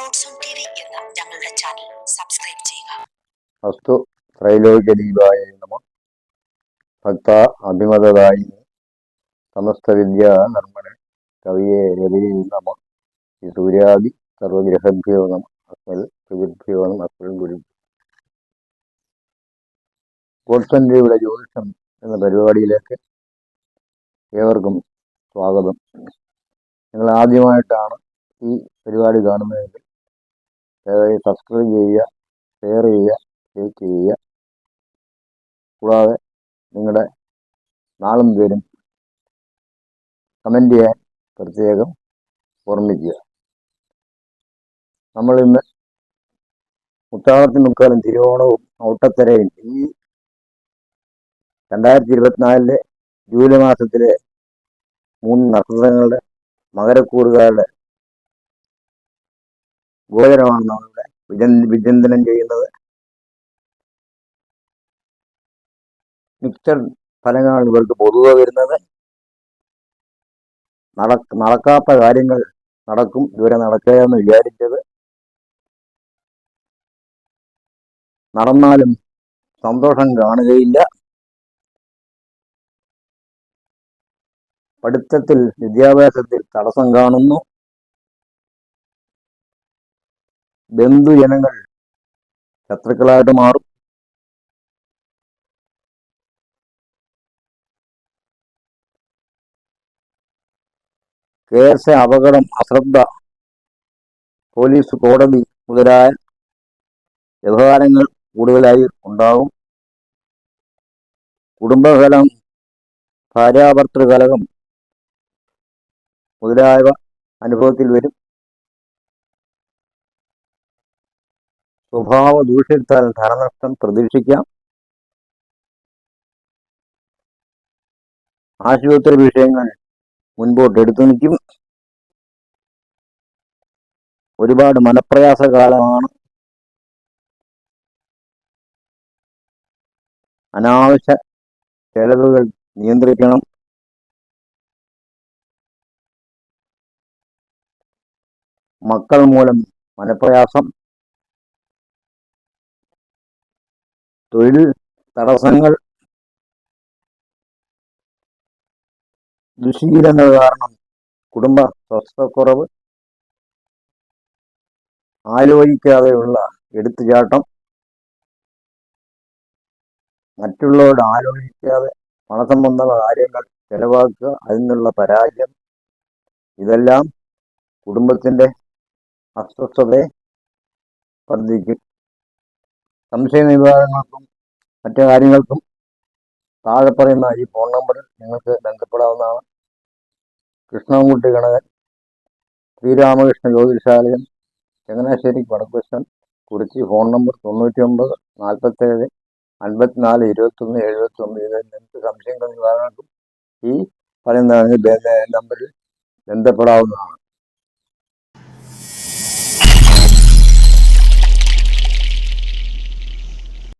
ഞങ്ങളുടെ channel subscribe ചെയ്യുക. അസ്തു ത്രൈലോക്യദീപായ നമ. ഭക്ത അഭിമതദായി സമസ്ത നർമ്മണ കവിയെ രവിയെ നമ. ഈ സൂര്യാദി സർവഗ്രഹഭ്യോ നമ. അസ്മൽ പ്രഭുഭ്യോ നമ. അസ്മൽ ഗുരു ഗോഡ്സന്റെയുടെ ജ്യോതിഷം എന്ന പരിപാടിയിലേക്ക് ഏവർക്കും സ്വാഗതം. നിങ്ങൾ ആദ്യമായിട്ടാണ് ഈ പരിപാടി കാണുന്നതെങ്കിൽ സബ്സ്ക്രൈബ് ചെയ്യുക ഷെയർ ചെയ്യുക ലൈക്ക് ചെയ്യുക. കൂടാതെ നിങ്ങളുടെ നാളും പേരും കമന്റ് ചെയ്യാൻ പ്രത്യേകം ഓർമ്മിക്കുക. നമ്മളിന്ന് ഇന്ന് മുക്കാലും തിരുവോണവും ഓട്ടത്തരയും ഈ രണ്ടായിരത്തി ഇരുപത്തിനാലിലെ ജൂലൈ മാസത്തിലെ മൂന്ന് നക്ഷത്രങ്ങളുടെ മകരക്കൂറുകാരുടെ ഗോചരമാണ് നമ്മളിവിടെ വിചന്തനം ചെയ്യുന്നത്. മിക്സഡ് ഫലങ്ങളാണ് ഇവർക്ക് പൊതുവെ വരുന്നത്. നട നടക്കാത്ത കാര്യങ്ങൾ നടക്കും. ഇതുവരെ നടക്കുകയെന്ന് വിചാരിച്ചത്. നടന്നാലും സന്തോഷം കാണുകയില്ല. പഠിത്തത്തിൽ വിദ്യാഭ്യാസത്തിൽ തടസ്സം കാണുന്നു. ബന്ധുജനങ്ങൾ ശത്രുക്കളായിട്ട് മാറും. കേസ് അപകടം അശ്രദ്ധ പോലീസ് കോടതി മുതലായ വ്യവഹാരങ്ങൾ കൂടുതലായി ഉണ്ടാകും. കുടുംബകലം ഭാര്യാഭർത്തൃകലകം മുതലായവ അനുഭവത്തിൽ വരും. സ്വഭാവ ദൂഷ്യത്താൽ ധനനഷ്ടം പ്രതീക്ഷിക്കാം. ആശുപത്രി വിഷയങ്ങൾ മുൻപോട്ട് എടുത്തു നിൽക്കും. ഒരുപാട് മനപ്രയാസ കാലമാണ്. അനാവശ്യ ചെലവുകൾ നിയന്ത്രിക്കണം. മക്കൾ മൂലം മനപ്രയാസം തൊഴിൽ തടസ്സങ്ങൾ ദുശീലങ്ങൾ കാരണം കുടുംബ സ്വസ്ഥക്കുറവ് ആലോചിക്കാതെയുള്ള എടുത്തുചാട്ടം മറ്റുള്ളവരോട് ആലോചിക്കാതെ പണസംബന്ധ കാര്യങ്ങൾ ചെലവാക്കുക അതിൽ നിന്നുള്ള പരാജയം ഇതെല്ലാം കുടുംബത്തിന്റെ അസ്വസ്ഥതയെ വർദ്ധിക്കും. സംശയ നിവാരണങ്ങൾക്കും മറ്റു കാര്യങ്ങൾക്കും താഴെ പറയുന്ന ഈ ഫോൺ നമ്പറിൽ നിങ്ങൾക്ക് ബന്ധപ്പെടാവുന്നതാണ്. കൃഷ്ണൻകുട്ടി ഗണകൻ ശ്രീരാമകൃഷ്ണ ജ്യോതിഷാലയം ചങ്ങനാശ്ശേരി വടക്കുവശം കുറിച്ച് ഫോൺ നമ്പർ തൊണ്ണൂറ്റി ഒമ്പത് നാൽപ്പത്തേഴ് അൻപത്തിനാല് ഇരുപത്തൊന്ന് എഴുപത്തൊന്ന് നിങ്ങൾക്ക് സംശയങ്ങൾ ഈ പറയുന്ന നമ്പറിൽ ബന്ധപ്പെടാവുന്നതാണ്.